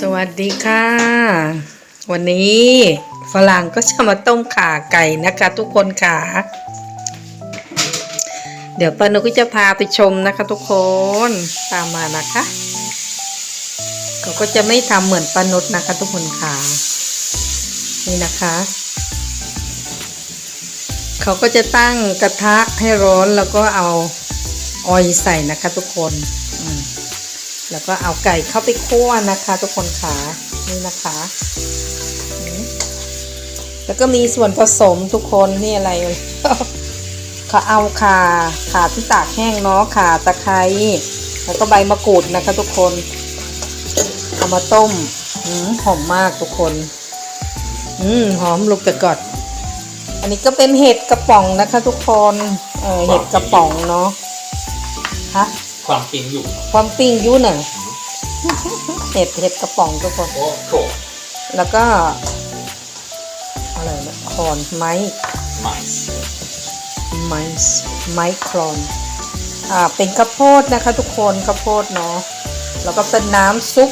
สวัสดีค่ะ วันนี้ฝรั่งก็จะมาต้มข่าไก่นะคะทุกคนค่ะ เดี๋ยวปานุก็จะพาไปชมนะคะทุกคนตามมานะคะเขาก็จะไม่ทำเหมือนปานุษนะคะ ทุกคนค่ะ นี่นะคะเขาก็จะตั้งกระทะให้ร้อนแล้วก็เอาออยใส่นะคะทุกคนอืม แล้วก็เอาไก่เข้าไปคั่วนะคะ ทุกคนขานี่นะคะ แล้วก็มีส่วนผสมทุกคนนี่อะไรเขาเอาขาขาที่ตากแห้งเนาะขาตะไคร้แล้วก็ใบมะกรูดนะคะ ทุกคนเอามาต้มอืมหอมมากทุกคน อืมหอมลูกแต่ก่อนอันนี้ก็เป็นเห็ดกระป๋องนะคะ ทุกคน เออเห็ดกระป๋องเนาะฮะ ความจริงอยู่ความปิ้งยุ่นน่ะเห็ดเห็ดกระป๋องทุกคนโอ้โถแล้วก็อะไรนะคอนไม้ไมส์ไม้ไม้คลอนอ่าเป็นข้าวโพดนะคะ ทุกคนข้าวโพดเนาะแล้วก็เป็นน้ำซุป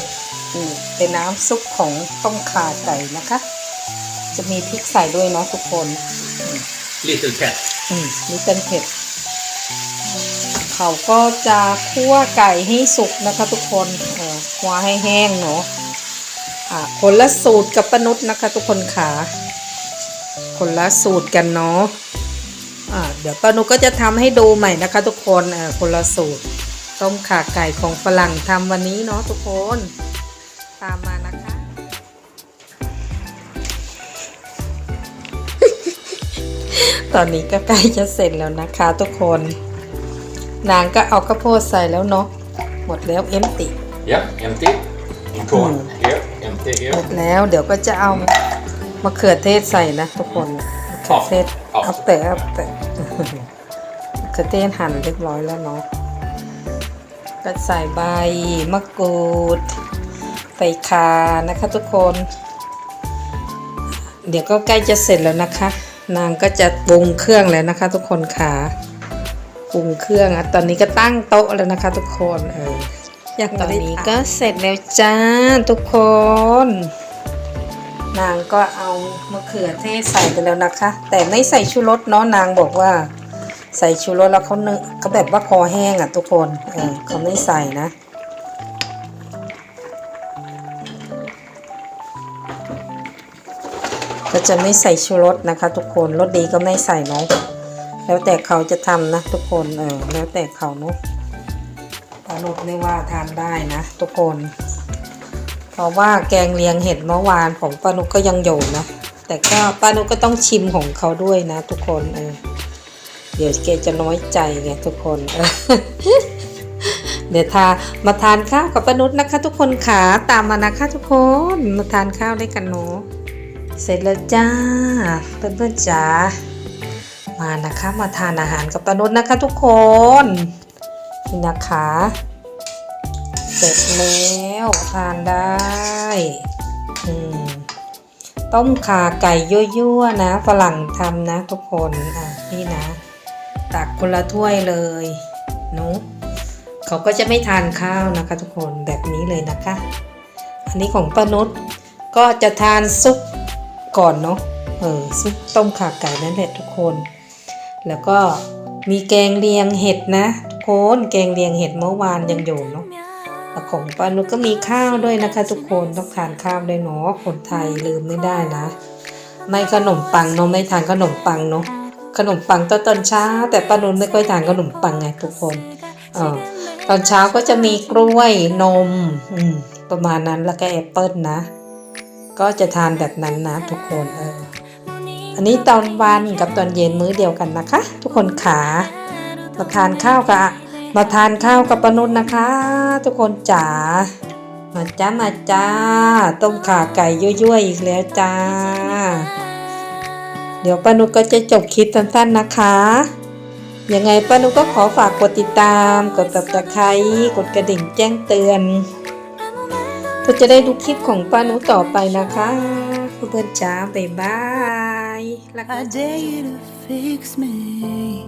อืมเป็นน้ำซุปของต้มข่าไก่นะคะ จะมีพริกใส่ด้วยเนาะทุกคนลิตเติ้ลแคทอืมนี่เป็น เขาก็จะคั่วไก่ให้สุกนะคะทุกคนคั่วให้แห้งเนาะอ่าคนละสูตรกับปนุษนะคะทุกคนขาคนละสูตรกันเนาะอ่าเดี๋ยวปนุษก็จะทำให้ดูใหม่นะคะ ทุกคนเออคนละสูตรต้มขาไก่ของฝรั่งทำวันนี้เนาะทุกคนตามมานะคะ ตอนนี้ก็ใกล้จะเสร็จแล้วนะคะทุกคน นางก็เอาข้าวโพดใส่แล้วเนาะหมดแล้วเอ็มติยับเอ็มตี้คอนเยอะเอ็มตี้เยหมอะดแล้วเดี๋ยวก็จะเอามะเขือเทศใส่นะทุกคนมะเขือเทศออกเอาเตะเอาเตะมะเขือเทศหั่นเรียบร้อยแล้วเนาะก็ใส่ใบมะกรูดใส่ข่านะคะทุกคน เดี๋ยวก็ใกล้จะเสร็จแล้วนะคะ นางก็จะปรุงเครื่องแล้วนะคะ ทุกคนค่ะ ปรุงเครื่องอะตอนนี้ก็ตั้งโต๊ะแล้วนะคะ ทุกคนเอออย่างตอนนี้ก็เสร็จแล้วจ้าทุกคน นางก็เอามะเขือเทศใส่ไปแล้วนะคะ แต่ไม่ใส่ชูรสเนาะนางบอกว่า ใส่ชูรสแล้วเขาเนื้อเขาแบบว่าคอแห้งอะ ทุกคนเออเขาไม่ใส่นะก็จะไม่ใส่ชูรสนะคะ ทุกคนรสดีก็ไม่ใส่เนาะ แล้วแต่เขาจะทำนะทุกคนเออแล้วแต่เขาเนาะปลาหนุกไม่ว่าทานได้นะทุกคน เพราะว่าแกงเลียงเห็ดเมื่อวานของป้านุกก็ยังอยู่นะแต่ก็ป้านุกก็ต้องชิมของเขาด้วยนะ ทุกคนเออเดี๋ยวแกจะน้อยใจไงทุกคนเออเดี๋ยวทามาทานข้าวกับปานุษนะคะ ทุกคนขาตามมานะคะทุกคนมาทานข้าวด้วยกันเนาะเสร็จแล้วจ้าเพื่อนๆจ๋า มานะคะ มาทานอาหารกับปานุษนะคะทุกคนนี่นะคะ เสร็จแล้วทานได้ต้มขาไก่ยั่วๆนะฝรั่งทำนะทุกคนอะนี่นะ ตักคนละถ้วยเลยนุเขาก็จะไม่ทานข้าวนะคะ ทุกคนแบบนี้เลยนะคะ อันนี้ของป้านุชก็จะทานซุปก่อนเนาะเออซุปต้มขาไก่นั่นแหละทุกคน แล้วก็มีแกงเลียงเห็ดนะทุกคนแกงเลียงเห็ดเมื่อวานยังอยู่เนาะแล้วของป้านุก็มีข้าวด้วยนะคะ ทุกคนต้องทานข้าวด้วยเนาะคนไทยลืมไม่ได้นะไม่ขนมปังเนาะไม่ทานขนมปังเนาะขนมปังตอนตอนเช้า แต่ป้านุไม่ค่อยทานขนมปังไงทุกคนเออตอนเช้าก็จะมีกล้วยนมอืมประมาณนั้นแล้วก็แอปเปิลนะ ก็จะทานแบบนั้นนะทุกคนเออ อันนี้ตอนวันกับตอนเย็นมื้อเดียวกันนะคะ ทุกคนขามาทานข้าวกับมาทานข้าวกับปานุษนะคะ ทุกคนจ๋ามาจ้ามาจ้า ต้มข่าไก่ยั่วๆอีกแล้วจ้า เดี๋ยวปานุษก็จะจบคลิปสั้นๆนะคะยังไงปานุษก็ขอฝากกดติดตาม กดติดตามใครกดกระดิ่งแจ้งเตือนเพื่อจะได้ดูคลิปของปานุษต่อไปนะคะ เพื่อนๆจ้าบ๊ายบาย bye. Lakas. I dare to fix me.